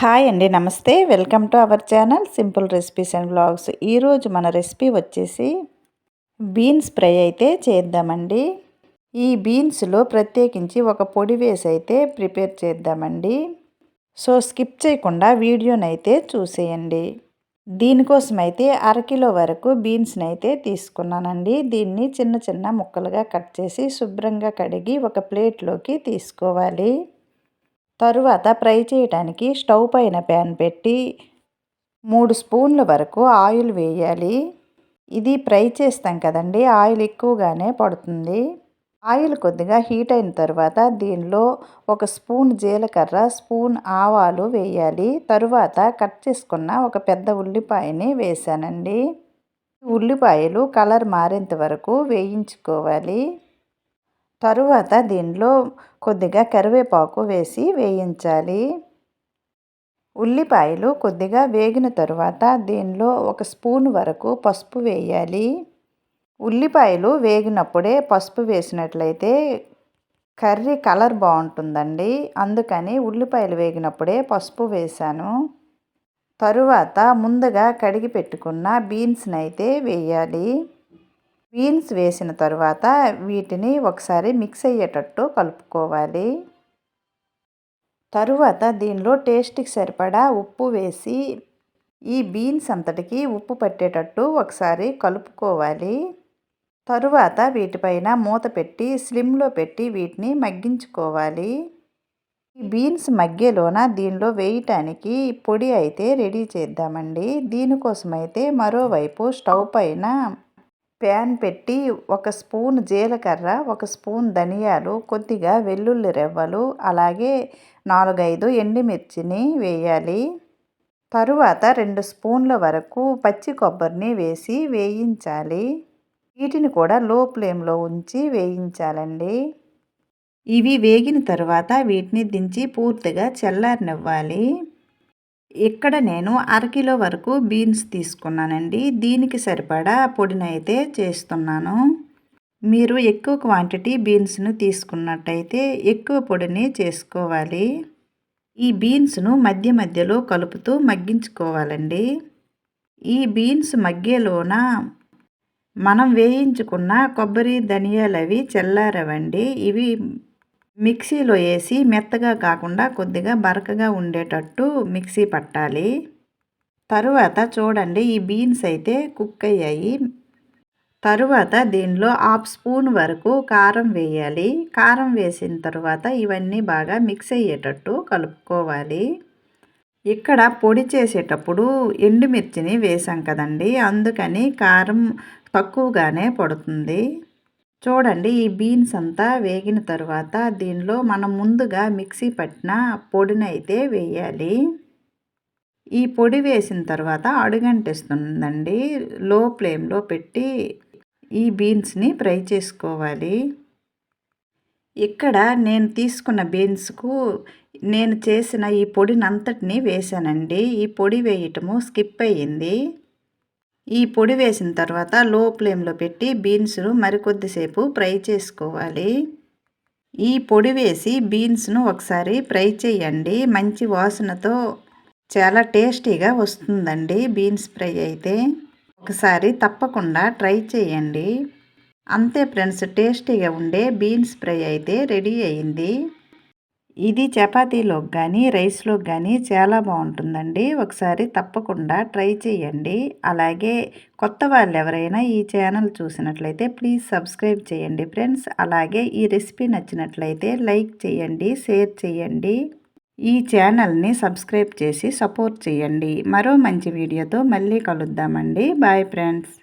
Hi అండి నమస్తే. Welcome to our channel simple recipes and blogs ఈరోజు మన రెసిపీ వచ్చేసి బీన్స్ ఫ్రై అయితే చేద్దామండి. ఈ బీన్స్లో ప్రత్యేకించి ఒక పొడి వేసి అయితే ప్రిపేర్ చేద్దామండి. సో స్కిప్ చేయకుండా వీడియోనైతే చూసేయండి. దీనికోసం అయితే అరకిలో వరకు బీన్స్ని అయితే తీసుకున్నానండి. దీన్ని చిన్న చిన్న ముక్కలుగా కట్ చేసి శుభ్రంగా కడిగి ఒక ప్లేట్లోకి తీసుకోవాలి. తరువాత ఫ్రై చేయడానికి స్టవ్ పైన ప్యాన్ పెట్టి మూడు స్పూన్ల వరకు ఆయిల్ వేయాలి. ఇది ఫ్రై చేస్తాం కదండి ఆయిల్ ఎక్కువగానే పడుతుంది. ఆయిల్ కొద్దిగా హీట్ అయిన తర్వాత దీనిలో ఒక స్పూన్ జీలకర్ర స్పూన్ ఆవాలు వేయాలి. తరువాత కట్ చేసుకున్న ఒక పెద్ద ఉల్లిపాయని వేసానండి. ఉల్లిపాయలు కలర్ మారేంత వరకు వేయించుకోవాలి. తరువాత దీనిలో కొద్దిగా కరివేపాకు వేసి వేయించాలి. ఉల్లిపాయలు కొద్దిగా వేగిన తరువాత దీనిలో ఒక స్పూన్ వరకు పసుపు వేయాలి. ఉల్లిపాయలు వేగినప్పుడే పసుపు వేసినట్లయితే కర్రీ కలర్ బాగుంటుందండి. అందుకని ఉల్లిపాయలు వేగినప్పుడే పసుపు వేశాను. తరువాత ముందుగా కడిగి పెట్టుకున్న బీన్స్ని అయితే వేయాలి. బీన్స్ వేసిన తర్వాత వీటిని ఒకసారి మిక్స్ అయ్యేటట్టు కలుపుకోవాలి. తరువాత దీనిలో టేస్ట్కి సరిపడా ఉప్పు వేసి ఈ బీన్స్ అంతటికి ఉప్పు పట్టేటట్టు ఒకసారి కలుపుకోవాలి. తరువాత వీటిపైన మూత పెట్టి స్లిమ్లో పెట్టి వీటిని మగ్గించుకోవాలి. ఈ బీన్స్ మగ్గేలోన దీనిలో వేయటానికి పొడి అయితే రెడీ చేద్దామండి. దీనికోసం అయితే మరోవైపు స్టవ్ పైన ప్యాన్ పెట్టి ఒక స్పూన్ జీలకర్ర ఒక స్పూన్ ధనియాలు కొద్దిగా వెల్లుల్లి రెవ్వలు అలాగే నాలుగైదు ఎండుమిర్చిని వేయాలి. తరువాత రెండు స్పూన్ల వరకు పచ్చి కొబ్బరిని వేసి వేయించాలి. వీటిని కూడా లో ఫ్లేమ్లో ఉంచి వేయించాలండి. ఇవి వేగిన తర్వాత వీటిని దించి పూర్తిగా చల్లారనివ్వాలి. ఇక్కడ నేను అరకిలో వరకు బీన్స్ తీసుకున్నానండి. దీనికి సరిపడా పొడినైతే చేస్తున్నాను. మీరు ఎక్కువ క్వాంటిటీ బీన్స్ను తీసుకున్నట్టయితే ఎక్కువ పొడిని చేసుకోవాలి. ఈ బీన్స్ను మధ్య మధ్యలో కలుపుతూ మగ్గించుకోవాలండి. ఈ బీన్స్ మగ్గేలోన మనం వేయించుకున్న కొబ్బరి ధనియాలు అవి చల్లారవండి. ఇవి మిక్సీలో వేసి మెత్తగా కాకుండా కొద్దిగా బరకగా ఉండేటట్టు మిక్సీ పట్టాలి. తరువాత చూడండి ఈ బీన్స్ అయితే కుక్ అయ్యాయి. తరువాత దీనిలో హాఫ్ స్పూన్ వరకు కారం వేయాలి. కారం వేసిన తర్వాత ఇవన్నీ బాగా మిక్స్ అయ్యేటట్టు కలుపుకోవాలి. ఇక్కడ పొడి చేసేటప్పుడు ఎండుమిర్చిని వేసాం కదండి అందుకని కారం తక్కువగానే పడుతుంది. చూడండి ఈ బీన్స్ అంతా వేగిన తర్వాత దీనిలో మనం ముందుగా మిక్సీ పట్టిన పొడిని అయితే వేయాలి. ఈ పొడి వేసిన తర్వాత అడుగంటిస్తుందండి. లో ఫ్లేమ్లో పెట్టి ఈ బీన్స్ని ఫ్రై చేసుకోవాలి. ఇక్కడ నేను తీసుకున్న బీన్స్కు నేను చేసిన ఈ పొడిని అంతటిని వేసానండి. ఈ పొడి వేయటము స్కిప్ అయ్యింది. ఈ పొడి వేసిన తర్వాత లో ఫ్లేమ్లో పెట్టి బీన్స్ను మరికొద్దిసేపు ఫ్రై చేసుకోవాలి. ఈ పొడి వేసి బీన్స్ను ఒకసారి ఫ్రై చేయండి. మంచి వాసనతో చాలా టేస్టీగా వస్తుందండి బీన్స్ ఫ్రై అయితే. ఒకసారి తప్పకుండా ట్రై చేయండి. అంతే ఫ్రెండ్స్ టేస్టీగా ఉండే బీన్స్ ఫ్రై అయితే రెడీ అయింది. ఇది చపాతీలోకి కానీ రైస్లోకి కానీ చాలా బాగుంటుందండి. ఒకసారి తప్పకుండా ట్రై చేయండి. అలాగే కొత్త వాళ్ళు ఎవరైనా ఈ ఛానల్ చూసినట్లయితే ప్లీజ్ సబ్స్క్రైబ్ చేయండి ఫ్రెండ్స్. అలాగే ఈ రెసిపీ నచ్చినట్లయితే లైక్ చేయండి షేర్ చేయండి. ఈ ఛానల్ని సబ్స్క్రైబ్ చేసి సపోర్ట్ చేయండి. మరో మంచి వీడియోతో మళ్ళీ కలుద్దామండి. Bye friends.